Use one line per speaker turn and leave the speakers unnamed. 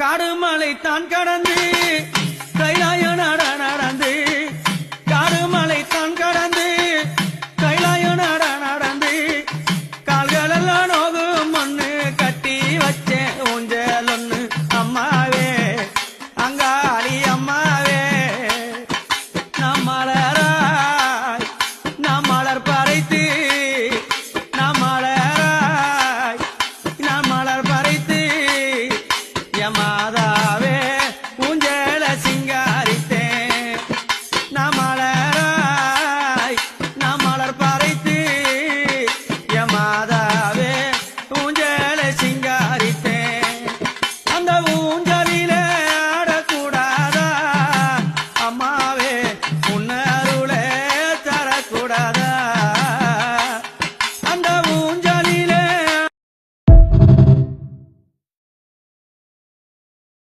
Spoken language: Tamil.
காடுமலை தான் கடந்து கைலாய நட நடந்து. காடுமலை தான் கடந்து கைலாய நட நடந்து. கால்களெல்லாம் நோகும் ஒன்று கட்டி வச்சேன் ஊஞ்சல் ஒன்று அம்மாவே அங்காளி அம்மாவே. நம்மளராய் நம்மளர் ராதாவே ஊஞ்சல சிங்காரித்தே. நமலராய் நம்மலர் பறைத்து என் மாதாவே ஊஞ்சல சிங்காரித்தே. அந்த ஊஞ்சலில ஆடக்கூடாதா? அம்மாவே உன்னருளே தரக்கூடாதா?